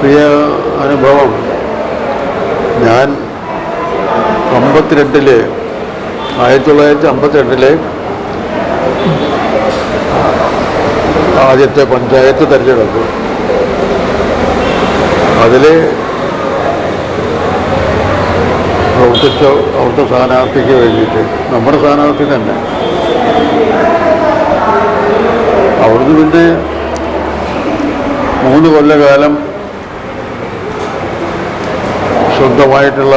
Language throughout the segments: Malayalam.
പ്രിയ അനുഭവം. ഞാൻ അമ്പത്തിരണ്ടിൽ ആയിരത്തി തൊള്ളായിരത്തി അമ്പത്തിരണ്ടിൽ ആദ്യത്തെ പഞ്ചായത്ത് തെരഞ്ഞെടുപ്പ് അതിൽ പ്രവർത്തിച്ച അവിടുത്തെ സ്ഥാനാർത്ഥിക്ക് വേണ്ടിയിട്ട് നമ്മുടെ സ്ഥാനാർത്ഥി തന്നെ. അവിടുന്ന് പിന്നെ മൂന്ന് കൊല്ലകാലം സ്വന്തമായിട്ടുള്ള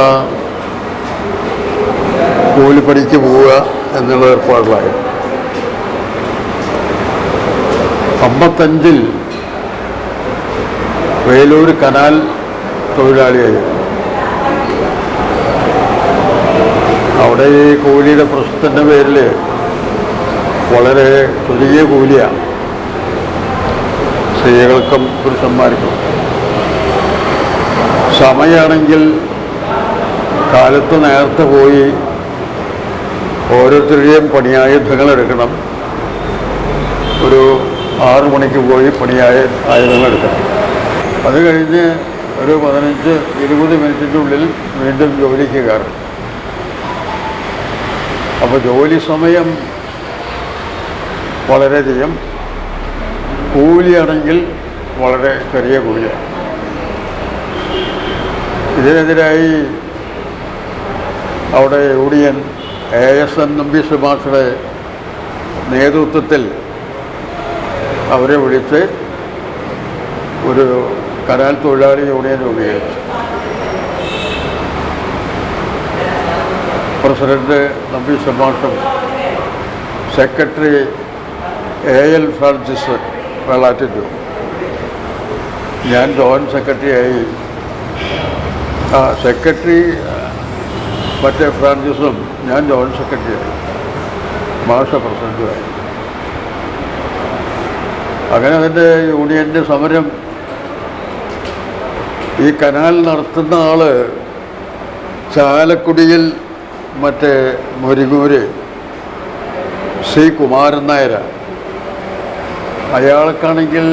കൂലിപ്പണിക്ക് പോവുക എന്നുള്ള ഏർപ്പാടിലായി. അമ്പത്തഞ്ചിൽ വേലൂർ കനാൽ തൊഴിലാളിയായി. അവിടെ ഈ കൂലിയുടെ പ്രശ്നത്തിന്റെ പേരിൽ വളരെ ചെറിയ കൂലിയാണ് സ്ത്രീകൾക്കും പുരുഷന്മാർക്കും. സമയമാണെങ്കിൽ കാലത്ത് നേരത്തെ പോയി ഓരോരുത്തരുടെയും പണിയായുധങ്ങൾ എടുക്കണം. ഒരു ആറു മണിക്ക് പോയി പണിയായ ആയുധങ്ങൾ എടുക്കണം. അത് കഴിഞ്ഞ് ഒരു പതിനഞ്ച് ഇരുപത് മിനിറ്റിന്റെ ഉള്ളിൽ വീണ്ടും ജോലിക്ക് കയറും. അപ്പോൾ ജോലി സമയം വളരെയധികം കൂലിയാണെങ്കിൽ വളരെ ചെറിയ കൂലിയാണ്. ഇതിനെതിരായി അവിടെ union A S N Nambi സുഭാഷയുടെ നേതൃത്വത്തിൽ അവരെ വിളിച്ച് ഒരു കനാൽ തൊഴിലാളി യൂണിയൻ രൂപീകരിച്ചു. പ്രസിഡന്റ് നമ്പി സുഭാഷും സെക്രട്ടറി എ എൽ ഫ്രാൻസിസ് വെള്ളാറ്റിറ്റു ഞാൻ ജോയിന്റ് സെക്രട്ടറിയായി സെക്രട്ടറി മറ്റേ ഫ്രാൻസിസും ഞാൻ ജോയിന്റ് സെക്രട്ടറിയായി മാഷ പ്രസിഡന്റുമായി അങ്ങനെ അതിന്റെ യൂണിയന്റെ സമരം ഈ കനാൽ നടത്തുന്ന ആൾ ചാലക്കുടിയിൽ മറ്റേ മുരിങ്ങൂര് സി കുമാരൻ നായരാണ്. അയാൾക്കാണെങ്കിൽ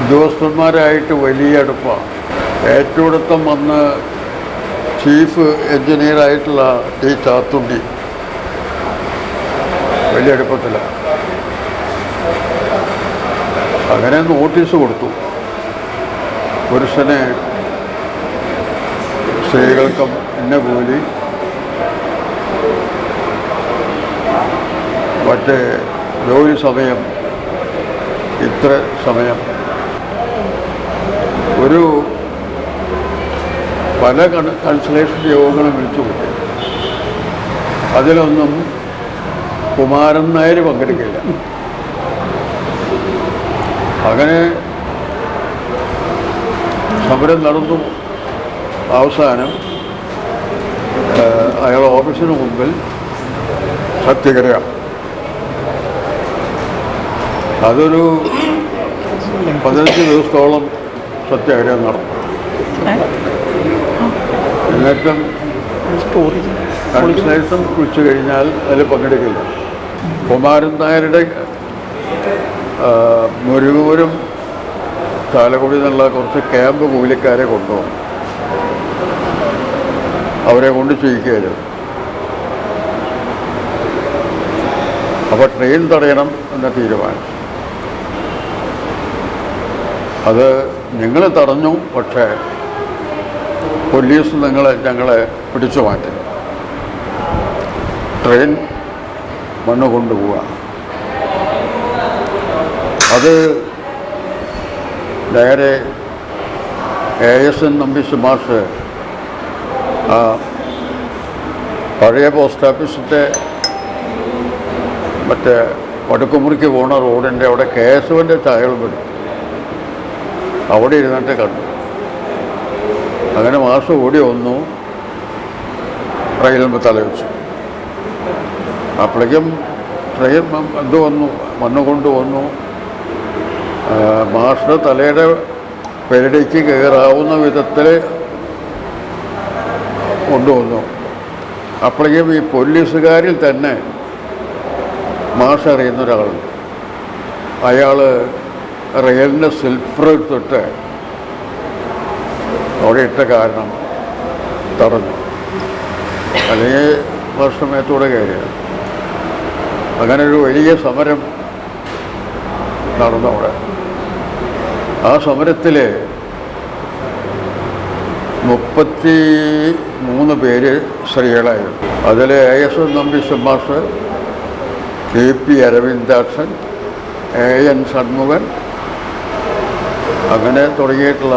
ഉദ്യോഗസ്ഥന്മാരായിട്ട് വലിയ അടുപ്പമാണ് ഏറ്റവും വന്ന് ചീഫ് എഞ്ചിനീയറായിട്ടുള്ള ടി ചാത്തുണ്ടി. വലിയ അടുപ്പത്തിലാണ് അങ്ങനെ നോട്ടീസ് കൊടുത്തു. പുരുഷനെ സ്ത്രീകൾക്കും ഇന്ന കൂലി. മറ്റേ ജോലി സമയം ഇത്ര സമയം. ഒരു പല കൺ- കൺസലേഷൻ യോഗങ്ങളും വിളിച്ചു കൂട്ടി. അതിലൊന്നും കുമാരൻ നായർ പങ്കെടുക്കില്ല. അങ്ങനെ സമരം നടന്നു. അവസാനം അയാൾ ഓഫീസിന് മുമ്പിൽ സത്യഗ്രഹ. അതൊരു പതിനഞ്ച് ദിവസത്തോളം സത്യാഗ്രഹം നടന്നു എന്നിട്ടും കൺസലേഷൻ കുറിച്ച് കഴിഞ്ഞാൽ അതിൽ പങ്കെടുക്കില്ല. കുമാരൻ നായരുടെ മുരുകൂരും ചാലക്കുടി എന്നുള്ള കുറച്ച് ക്യാമ്പ് കൂലിക്കാരെ കൊണ്ടുപോകും. അവരെ കൊണ്ട് ചെയ്യിക്കുകയായിരുന്നു അപ്പോൾ ട്രെയിൻ തടയണം എന്ന തീരുമാനം. അത് നിങ്ങൾ തടഞ്ഞു പക്ഷേ പോലീസ് നിങ്ങളെ ഞങ്ങളെ പിടിച്ചു മാറ്റി. ട്രെയിൻ മണ്ണ് കൊണ്ടുപോവുക അത് നേരെ A S N Nambi Sumash പഴയ പോസ്റ്റ് ഓഫീസിന്റെ മറ്റേ വടക്കുമുറിക്ക് പോണ റോഡിന്റെ അവിടെ കേശവന്റെ ചായകൾ വരും. അവിടെ ഇരുന്നിട്ട് കണ്ടു. അങ്ങനെ മാസം ഓടി വന്നു. ട്രെയിനിൽ തലവെച്ചു അപ്പോഴേക്കും ട്രെയിൻ എന്ത് വന്നു മണ്ണ് കൊണ്ടുവന്നു വന്നു. മാഷിന്റെ തലയുടെ പെരടിക്ക് കയറാവുന്ന വിധത്തിൽ കൊണ്ടുവന്നു അപ്പോഴേക്കും ഈ പോലീസുകാരിൽ തന്നെ മാഷ് അറിയുന്ന ഒരാളുണ്ട്. അയാൾ റെയിലിന്റെ സ്ലിപ്പർ തൊട്ട് അവിടെ ഇട്ട കാരണം തടഞ്ഞു. അല്ലെങ്കിൽ വർഷമേത്തോടെ കയറിയത്. അങ്ങനെ ഒരു വലിയ സമരം നടന്നു അവിടെ ആ സമരത്തിൽ മുപ്പത്തി മൂന്ന് പേര് സ്ത്രീകളായിരുന്നു. അതിൽ എ എസ് എൻ നമ്പി മാഷ് K P Aravindakshan A N Shanmukhan അങ്ങനെ തുടങ്ങിയിട്ടുള്ള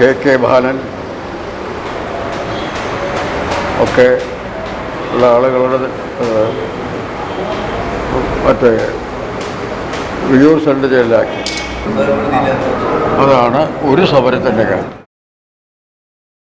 കെ കെ ബാലൻ ഒക്കെ ഉള്ള ആളുകളുടെ മറ്റേ വിയൂർ ഉണ്ട് ജയിലാക്കി അതാണ് ഒരു സമരത്തിന്റെ കാര്യം.